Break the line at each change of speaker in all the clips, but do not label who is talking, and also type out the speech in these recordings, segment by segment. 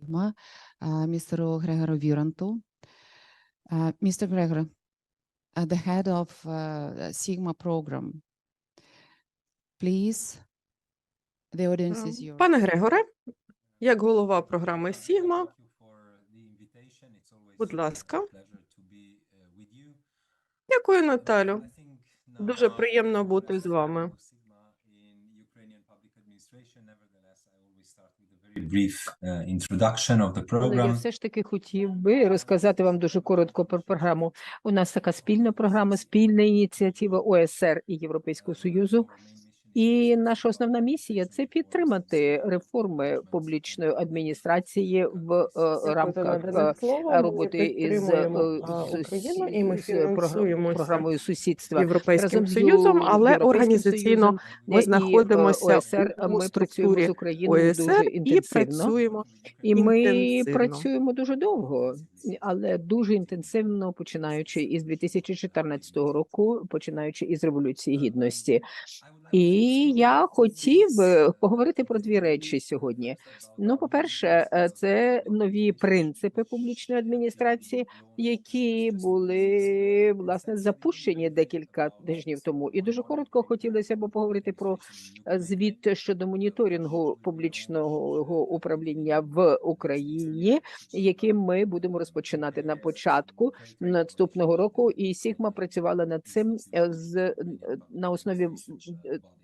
Sigma, uh, Mr. Gregor Viranto. Uh, Mr. Gregor, uh, the head of uh, Sigma program. Please, the audience is yours.
Пане Грегоре, як голова програми Сігма,
Будь ласка.
дякую, Наталю. Дуже приємно бути з вами.
Brief uh, introduction of the
Але я все ж таки хотів би розказати вам дуже коротко про програму. У нас така спільна програма, спільна ініціатива ОСР і Європейського Союзу. І наша основна місія це підтримати реформи публічної адміністрації в е, рамках е, роботи із, е,
і ми фінансуємо
програмою сусідства.
Європейським Союзом, але організаційно ми знаходимося у структурі
з Україною дуже
ОСР і працюємо.
І ми працюємо дуже довго, але дуже інтенсивно, починаючи із 2014 року, починаючи із революції гідності. І я хотів би поговорити про дві речі сьогодні. Ну, по-перше, е, це нові принципи публічної адміністрації, які були власне запущені декілька тижнів тому. І дуже коротко хотілося б поговорити про е, звіт щодо моніторингу публічного управління в Україні, яким ми будемо розпочинати на початку наступного року. І Сігма працювала над цим е, з е, на основі е,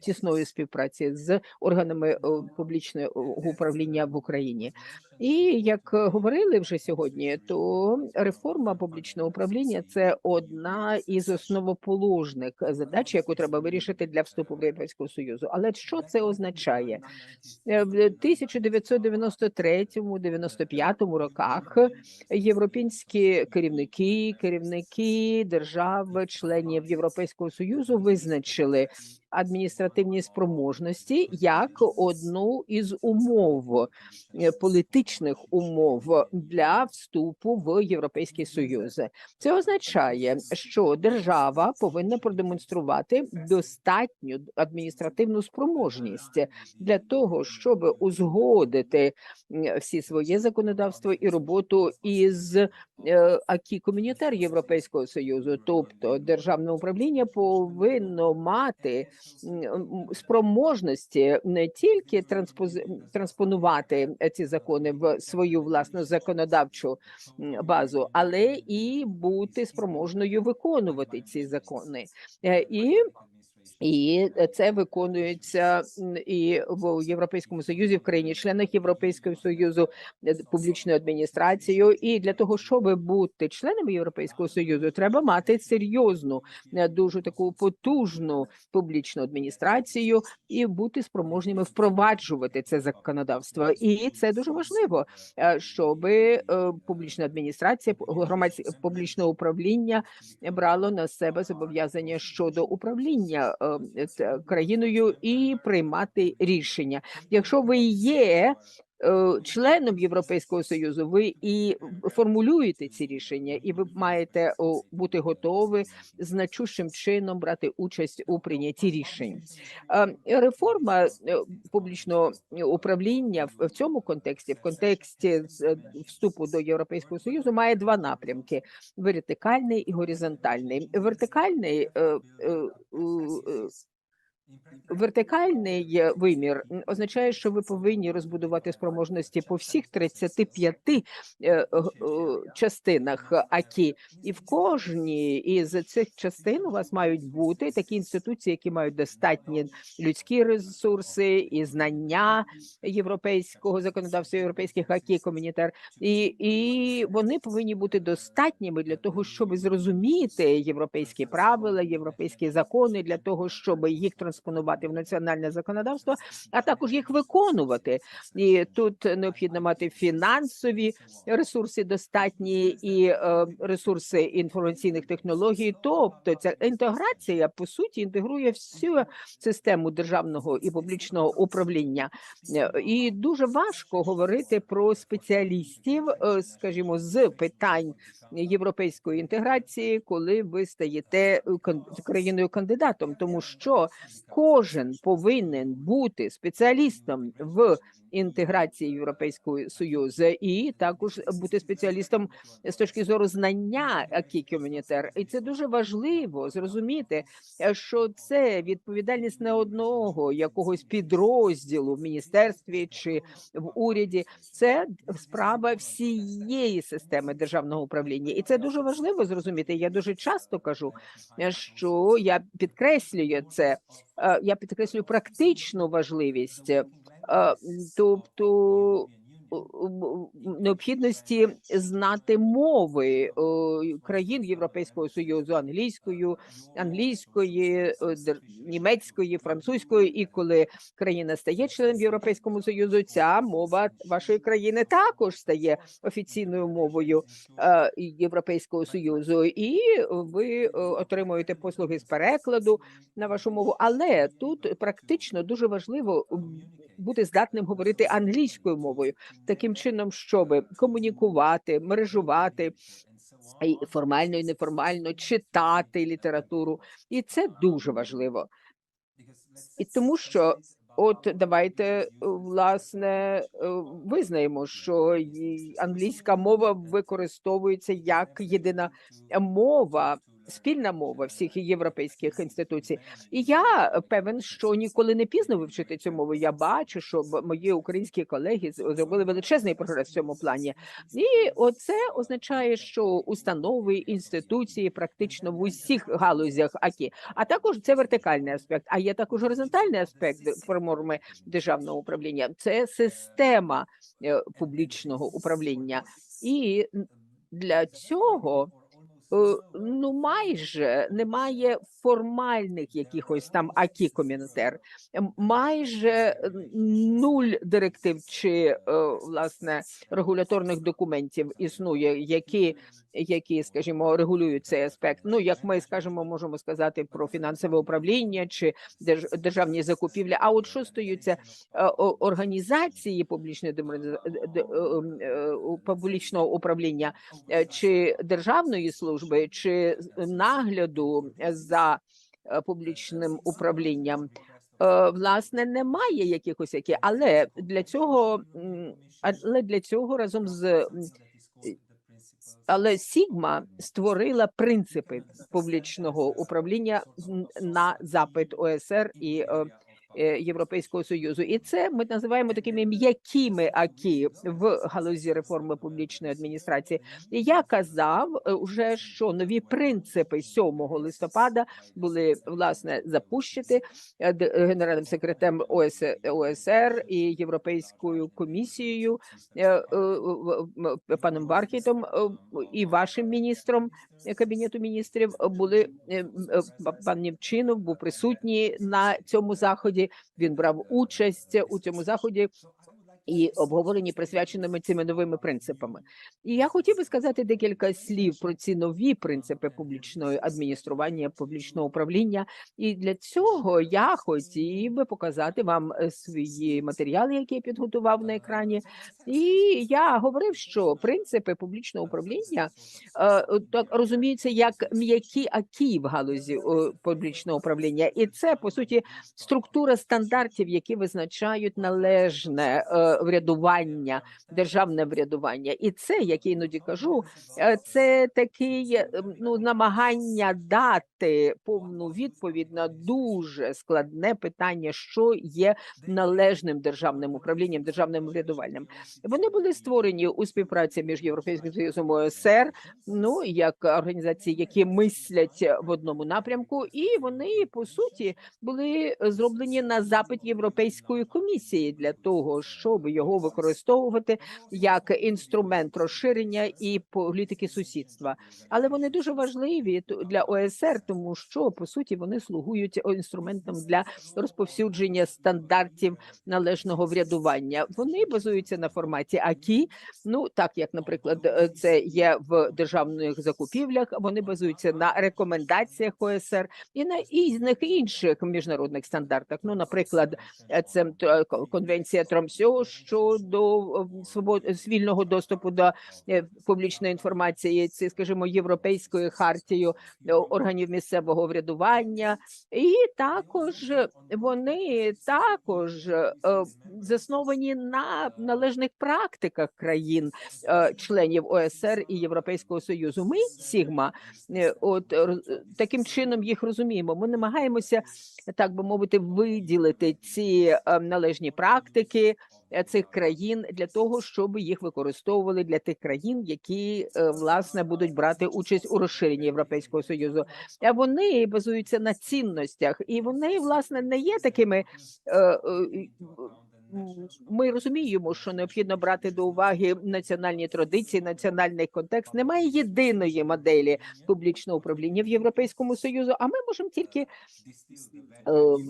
тісної співпраці з органами публічного управління в Україні. І як говорили вже сьогодні, то реформа публічного управління це одна із основоположних задач, яку треба вирішити для вступу в Європейського Союзу. Але що це означає? В 1993-95 роках європейські керівники, керівники держав, членів Європейського Союзу визначили адміністративні спроможності як одну із умов е, політичних умов для вступу в Європейський Союз. Це означає, що держава повинна продемонструвати достатню адміністративну спроможність для того, щоб узгодити всі своє законодавство і роботу із е, акі комунітар Європейського союзу, тобто державне управління повинно мати спроможності не тільки транспонувати ці закони в свою власну законодавчу базу, але і бути спроможною виконувати ці закони. Е, І і це виконується і в Європейському Союзі, в країні-членах Європейського Союзу е, публічною адміністрацією. І для того, щоб бути членом Європейського Союзу, треба мати серйозну, е, дуже таку потужну публічну адміністрацію і бути спроможними впроваджувати це законодавство. І це дуже важливо, е, щоб публічна адміністрація, громадське публічне управління брало на себе зобов'язання щодо управління країною і приймати рішення. Якщо ви є е, членом Європейського союзу, ви і формулюєте ці рішення, і ви маєте бути готові значущим чином брати участь у прийнятті рішень. Реформа е, публічного управління в цьому контексті, в контексті е, вступу до Європейського союзу, має два напрямки: вертикальний і горизонтальний. Вертикальний е, Вертикальний е, вимір означає, що ви повинні розбудувати спроможності по всіх 35 е, е, частинах АКІ, і в кожній із цих частин у вас мають бути такі інституції, які мають достатні людські ресурси і знання європейського законодавства, європейських АКІ комунітар, і, і вони повинні бути достатніми для того, щоб зрозуміти європейські правила, європейські закони, для того, щоб їх транспонувати в національне законодавство, а також їх виконувати. І тут необхідно мати фінансові ресурси достатні і е, ресурси інформаційних технологій. Тобто ця інтеграція по суті інтегрує всю систему державного і публічного управління. І дуже важко говорити про спеціалістів, е, скажімо, з питань європейської інтеграції, коли ви стаєте країною кандидатом, тому що кожен повинен бути спеціалістом в інтеграції в Європейський Союз, і також бути спеціалістом з точки зору знання акі. І це дуже важливо зрозуміти, що це відповідальність не одного якогось підрозділу в міністерстві чи в уряді. Це справа всієї системи державного управління, і це дуже важливо зрозуміти. Я дуже часто кажу, що я підкреслюю це. е, Я підкреслюю практичну важливість, тобто у- у- необхідності знати мови е, країн Європейського союзу англійською, англійської, е, німецької, французької. І коли країна стає членом Європейського союзу, ця мова вашої країни також стає офіційною мовою е, Європейського союзу, і ви е, отримуєте послуги з перекладу на вашу мову. Але тут практично дуже важливо бути здатним говорити англійською мовою, таким чином, щоб комунікувати, мережувати і формально і неформально читати літературу, і це дуже важливо. І тому що От давайте власне е, визнаємо, що англійська мова використовується як єдина мова, спільна мова всіх європейських інституцій. І я певен, що ніколи не пізно вивчити цю мову. Я бачу, що мої українські колеги зробили величезний прогрес в цьому плані. І оце означає, що установи інституції практично в усіх галузях АКІ, а також це вертикальний аспект. А є також горизонтальний аспект форми державного управління. Це система е, публічного управління, і для цього. Е, Ну, майже немає формальних якихось там акі комінтер, майже нуль директив чи е, власне регуляторних документів існує, які, які, скажімо, регулюють цей аспект. Ну, як ми скажемо, можемо сказати про фінансове управління чи держ- державні закупівлі. А от що стаються е, організації публічної е, е, публічного управління чи державної служби, чи нагляду за публічним управлінням. Власне, немає якихось які, але для цього, але для цього разом з але Сігма створила принципи публічного управління на запит ОСР і е, Європейського союзу, і це ми називаємо такими м'якими акі в галузі реформи публічної адміністрації. Я казав е, уже, що нові принципи 7 листопада були власне запущені е, е, генеральним секретарем ОСР і Європейською комісією е, е, паном Баркітом е, і вашим міністром е, кабінету міністрів е, були е, е, пан Нєвчинов був присутній на цьому заході. Він брав участь у цьому заході. І обговорені присвяченими цими новими принципами. І я хотів би сказати декілька слів про ці нові принципи публічного адміністрування, публічного управління. І для цього я хотів би показати вам е, свої матеріали, які я підготував на екрані. І я говорив, що принципи публічного управління е, так розуміються як м'які акі в галузі публічного управління, і це по суті структура стандартів, які визначають належне е, врядування, державне врядування. І це, як я іноді кажу, е, це такий е, ну намагання дати повну відповідь на дуже складне питання, що є належним державним управлінням, державним врядуванням. Вони були створені у співпраці між Європейським Союзом і ОСР, ну як організації, які мислять в одному напрямку, і вони по суті були зроблені на запит Європейської комісії для того, щоб його використовувати як інструмент розширення і політики сусідства. Але вони дуже важливі для ОСР, тому що по суті вони слугують інструментом для розповсюдження стандартів належного врядування. Вони базуються на форматі АКІ. Ну так як, наприклад, е, це є в державних закупівлях. Вони базуються на рекомендаціях ОСР і на різних інших міжнародних стандартах. Ну, наприклад, е, це м, конвенція Тромсьо щодо свобод вільного доступу до е, публічної інформації, це, скажімо, європейською хартією е, органів місцевого врядування, і також вони також е, засновані на належних практиках країн е, членів ОСР і Європейського союзу. Ми Сігма, е, от таким чином їх розуміємо. Ми намагаємося, так би мовити, виділити ці е, належні практики е, цих країн для того, щоб їх використовували для тих країн, які е, власне будуть брати участь у розширенні Європейського союзу. А вони базуються на цінностях, і вони власне не є такими. Ми розуміємо, що необхідно брати до уваги національні традиції, національний контекст. Немає єдиної моделі публічного управління в Європейському Союзу. А ми можемо тільки е,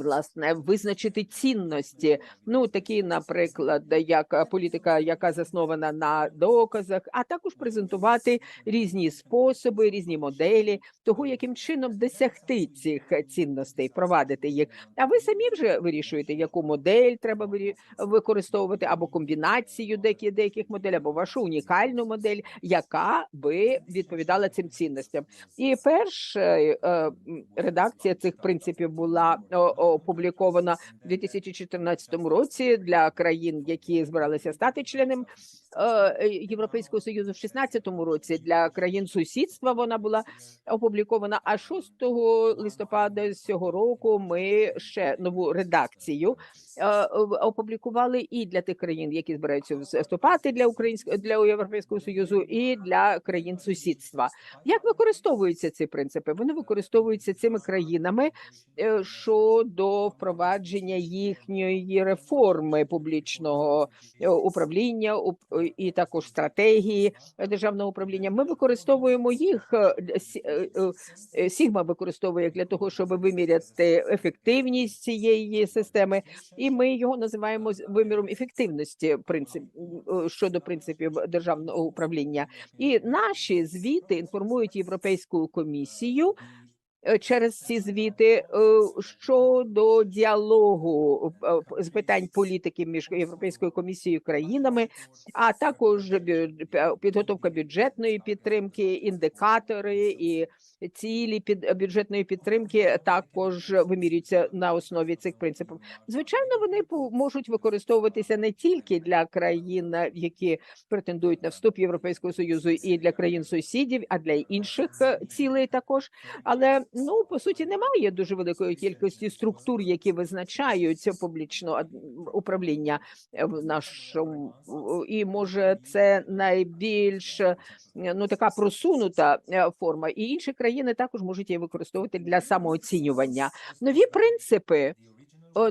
власне визначити цінності. Ну такі, наприклад, як політика, яка заснована на доказах, а також презентувати різні способи, різні моделі того, яким чином досягти цих цінностей, провадити їх. А ви самі вже вирішуєте, яку модель треба вирі- використовувати, або комбінацію деякі, деяких моделей, або вашу унікальну модель, яка би відповідала цим цінностям. І перша е, редакція цих принципів була опублікована в 2014 році для країн, які збиралися стати членом е, Європейського союзу. В 2016 році для країн сусідства вона була опублікована. А 6 листопада цього року ми ще нову редакцію е, опублікували і для тих країн, які збираються вступати для українського для Європейського союзу, і для країн сусідства. Як використовуються ці принципи? Вони використовуються цими країнами е, щодо впровадження їхньої реформи публічного е, управління уп- і також стратегії е, державного управління. Ми використовуємо їх. е, е, е, е, Сігма використовує для того, щоб виміряти ефективність цієї системи, і ми його називаємо виміром ефективності принцип щодо принципів державного управління. І наші звіти інформують Європейську комісію е, через ці звіти е, щодо діалогу е, з питань політики між Європейською комісією і країнами, а також підготовка бюджетної підтримки, індикатори і цілі під бюджетної підтримки також вимірюються на основі цих принципів. Звичайно, вони можуть використовуватися не тільки для країн, які претендують на вступ Європейського союзу, і для країн сусідів, а для інших е, цілей також. Але ну по суті немає дуже великої кількості структур, які визначають публічне управління е, в нашому і може це найбільш е, ну така просунута форма, і інші країни також можуть її використовувати для самооцінювання. Нові принципи.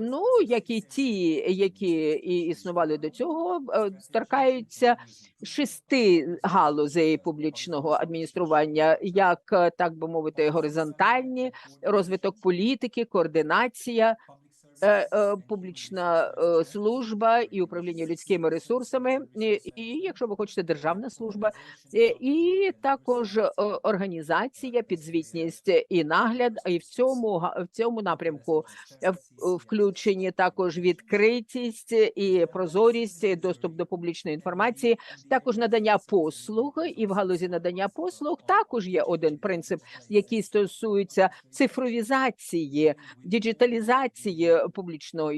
Ну, як і ті, які і існували до цього, е, торкаються шести галузей публічного адміністрування, як е, так би мовити, горизонтальні, розвиток політики, координація, е, е, публічна е, служба і управління людськими ресурсами, і, якщо ви хочете, державна служба, і також організація, підзвітність і нагляд. І в цьому в цьому напрямку включені також відкритість і прозорість, доступ до публічної інформації, також надання послуг. І в галузі надання послуг також є один принцип, який стосується цифровізації, діджиталізації публічного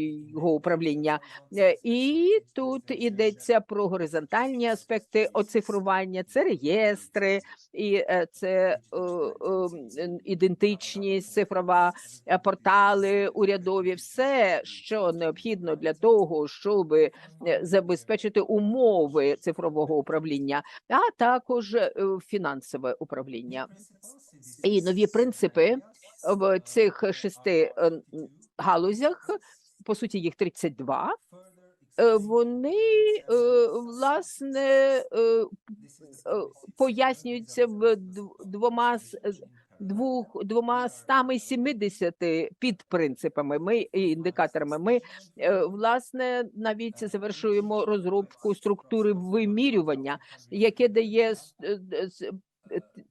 управління. Е, І тут ідеться про горизонтальні аспекти оцифрування, це реєстри, і е, це ідентичність, цифрова е, портали урядові, все, що необхідно для того, щоб забезпечити умови цифрового управління, а також фінансове управління. І нові принципи в цих шести галузях, по суті, їх 32, е, вони е, власне е, е, пояснюються в двома з двох двома стами сімидесяти підпринципами. Ми і індикаторами. Ми власне навіть завершуємо розробку структури вимірювання, яке дає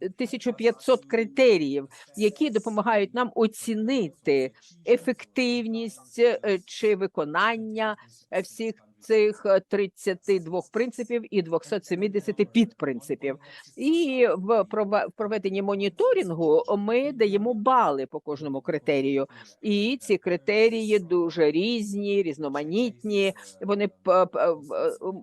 1500 критеріїв, які допомагають нам оцінити ефективність е, чи виконання е, всіх цих е, 32 принципів і 270 підпринципів. І в проведенні моніторингу ми даємо бали по кожному критерію. І ці критерії дуже різні, різноманітні. Вони е,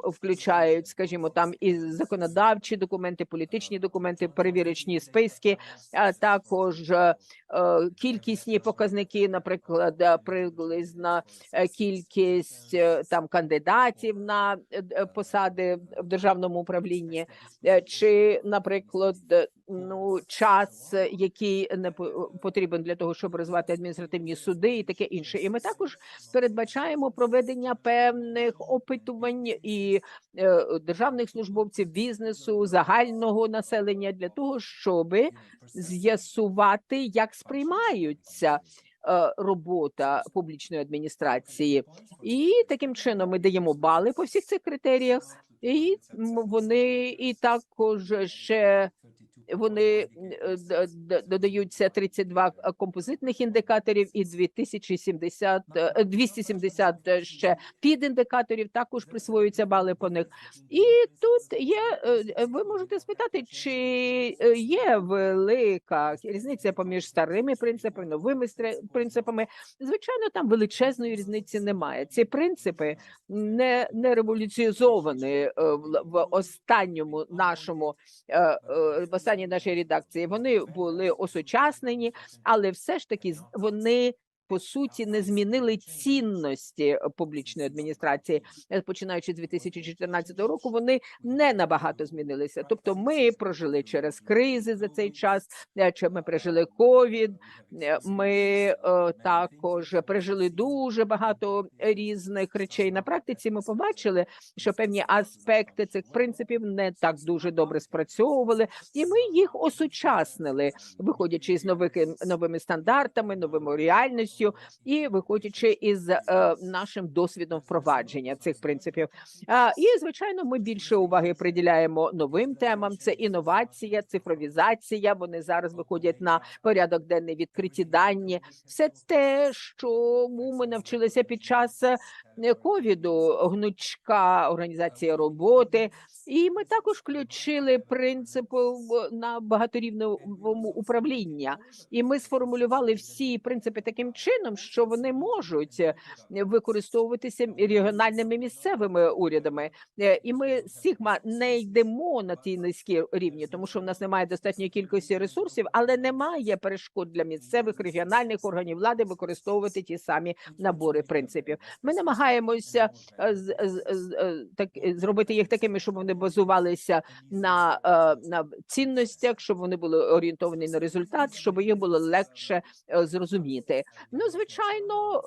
включають, скажімо, там і законодавчі документи, політичні документи, перевірочні списки, а також е, е, кількісні показники, наприклад, е, приблизна е, кількість е, там кандидатів на е, посади в державному управлінні, е, чи, наприклад, е, ну час, е, який не по- потрібен для того, щоб розвивати адміністративні суди, і таке інше. І ми також передбачаємо проведення певних опитувань і е, державних службовців бізнесу, загального населення для того, щоби з'ясувати, як сприймаються е, робота публічної адміністрації, і таким чином ми даємо бали по всіх цих критеріях, і вони і також ще вони е, додаються 32 композитних індикаторів і 2070, е, 270 ще підіндикаторів. Також присвоюються бали по них. І тут є. е, Ви можете спитати, чи е, є велика різниця поміж старими принципами, новими принципами. Звичайно, там величезної різниці немає. Ці принципи не, не революціозовані е, в, в останньому нашому е, е, в нашої редакції. Вони були осучаснені, але все ж таки вони. По суті, не змінили цінності е, публічної адміністрації, Е, починаючи з 2014 року. Вони не набагато змінилися. Тобто, ми прожили через кризи за цей час. е, Чи ми пережили ковід? Ми також пережили дуже багато різних речей. На практиці ми побачили, що певні аспекти цих принципів не так дуже добре спрацьовували, і ми їх осучаснили, виходячи з нових новими стандартами, новими реальністю і виходячи із е, нашим досвідом впровадження цих принципів. І звичайно, ми більше уваги приділяємо новим темам. Це інновація, цифровізація. Вони зараз виходять на порядок денний відкриті дані. Все те, чому ми навчилися під час е, ковіду, гнучка організація роботи. І ми також включили принцип на багаторівневому управління. І ми сформулювали всі принципи таким чином, що вони можуть е, використовуватися регіональними місцевими урядами. Е, І ми Сігма не йдемо на ті низькі рівні, тому що в нас немає достатньої кількості ресурсів, але немає перешкод для місцевих регіональних органів влади використовувати ті самі набори принципів. Ми намагаємося е, з- з- з- е, так е, зробити їх такими, щоб вони базувалися на, на цінностях, щоб вони були орієнтовані на результат, щоб їх було легше зрозуміти. Ну, звичайно,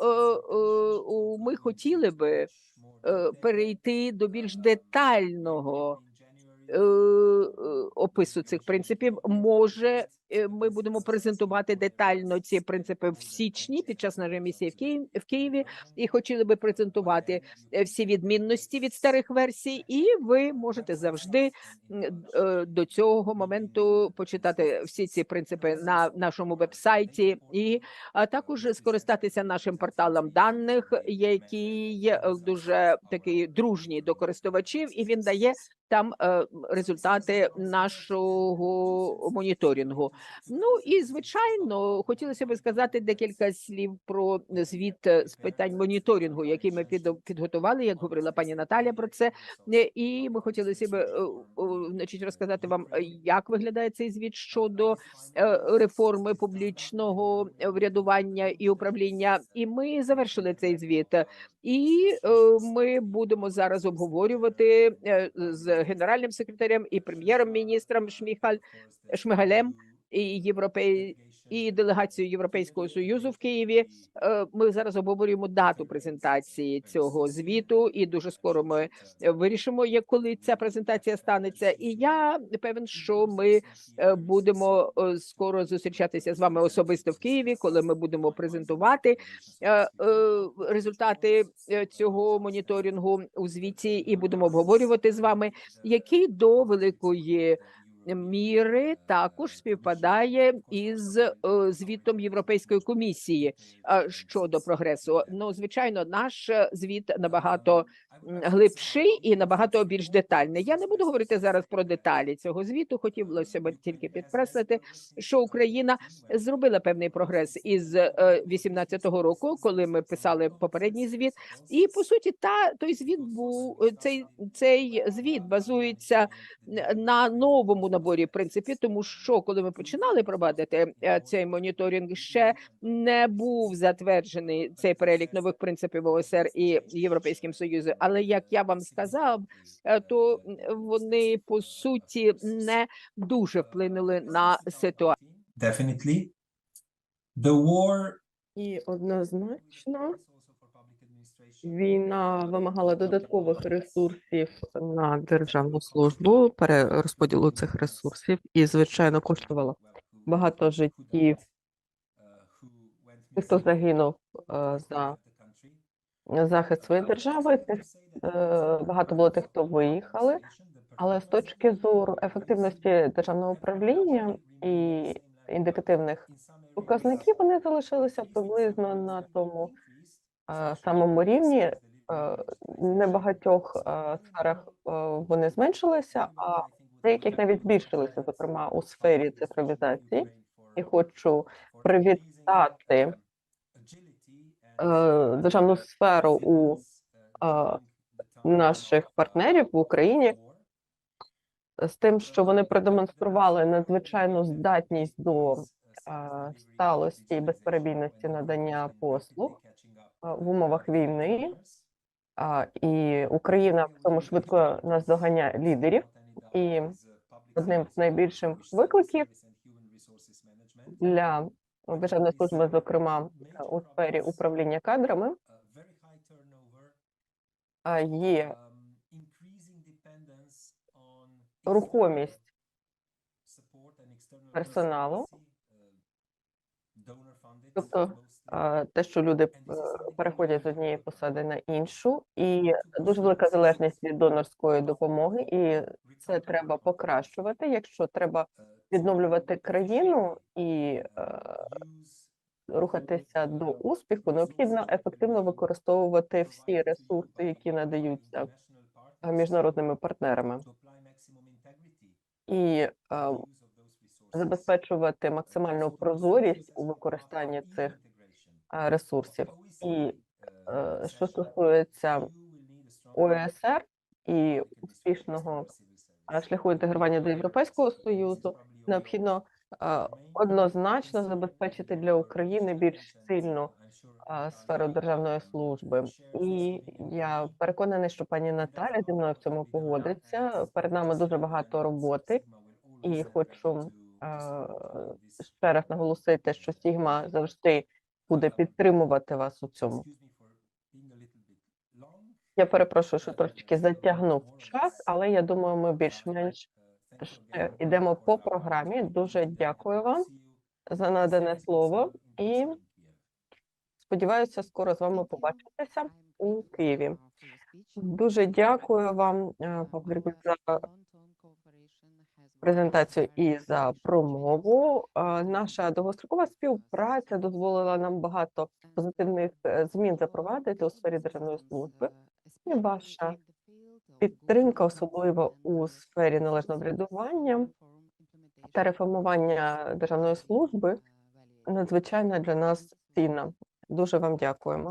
ми хотіли би перейти до більш детального опису цих принципів. Може, ми будемо презентувати детально ці принципи в січні під час нашої місії в Києві, в Києві. І хотіли би презентувати е, всі відмінності від старих версій, і ви можете завжди е, до цього моменту почитати всі ці принципи на нашому вебсайті, і також скористатися нашим порталом даних, який е, дуже такий дружній до користувачів, і він дає там е, результати нашого моніторингу. Ну і звичайно, хотілося б сказати декілька слів про звіт е, з питань моніторингу, який ми підготували, як говорила пані Наталя про це. Е, І ми хотілося б значить розказати вам, як виглядає цей звіт щодо реформи публічного врядування і управління. І ми завершили цей звіт. І е, ми будемо зараз обговорювати е, з генеральним секретарем і прем'єром-міністром Шміхаль Шмигалем і європей і делегацією Європейського союзу в Києві. Е, Ми зараз обговорюємо дату презентації цього звіту, і дуже скоро ми е, вирішимо, як коли ця презентація станеться. І я певен, що ми е, будемо скоро зустрічатися з вами особисто в Києві, коли ми будемо презентувати результати цього моніторингу у звіті, і будемо обговорювати з вами, які до великої міри також співпадає із е, звітом Європейської комісії е, щодо прогресу. Ну, звичайно, наш е, звіт набагато глибший і набагато більш детальний. Я не буду говорити зараз про деталі цього звіту. Хотілося б тільки підкреслити, що Україна зробила певний прогрес із 18-го року, коли ми писали попередній звіт. І по суті, та той звіт був цей, цей звіт базується на новому наборі принципів, тому що коли ми починали провадити е, цей моніторинг, ще не був затверджений цей перелік нових принципів ОСР і Європейським Союзом. Але як я вам сказав, е, то вони по суті не дуже вплинули на ситуацію.
Definitely. The war
І однозначно війна вимагала додаткових ресурсів на державну службу, перерозподілу цих ресурсів, і звичайно коштувала багато життів тих, хто загинув е, за захист своєї держави. Тих е, багато було тих, хто виїхали. Але з точки зору ефективності державного управління і індикативних показників, вони залишилися приблизно на тому самому рівні. Е, Не багатьох е, сферах е, вони зменшилися, а деяких навіть збільшилися, зокрема у сфері цифровізації. І хочу привітати е, державну сферу у е, наших партнерів в Україні з тим, що вони продемонстрували надзвичайну здатність до е, сталості і безперебійності надання послуг е, в умовах війни. І Україна в цьому швидко наздоганяє лідерів. І одним з найбільших викликів для державної служби, зокрема у сфері управління кадрами, є рухомість персоналу, тобто те, що люди е, переходять з однієї посади на іншу, і дуже велика залежність від донорської допомоги, і це треба покращувати, якщо треба відновлювати країну і е, рухатися до успіху, необхідно ефективно використовувати всі ресурси, які надаються міжнародними партнерами, і е, забезпечувати максимальну прозорість у використанні цих ресурсів. І е, що стосується ОЕСР і успішного е, шляху інтегрування до Європейського союзу, необхідно е, однозначно забезпечити для України більш сильну е, сферу державної служби. І я переконаний, що пані Наталя зі мною в цьому погодиться. Перед нами дуже багато роботи, і хочу е, ще раз наголосити, що Сігма завжди буде підтримувати вас у цьому. Я перепрошую, що трошки затягнув час, але я думаю, ми більш-менш ще йдемо по програмі. Дуже дякую вам за надане слово і сподіваюся, скоро з вами побачитися у Києві. Дуже дякую вам, е, Павло за презентацію і за промову. Е, Наша довгострокова співпраця дозволила нам багато позитивних е, змін запровадити у сфері державної служби. І ваша підтримка, особливо у сфері належного врядування та реформування державної служби, надзвичайно для нас цінна. Дуже вам дякуємо.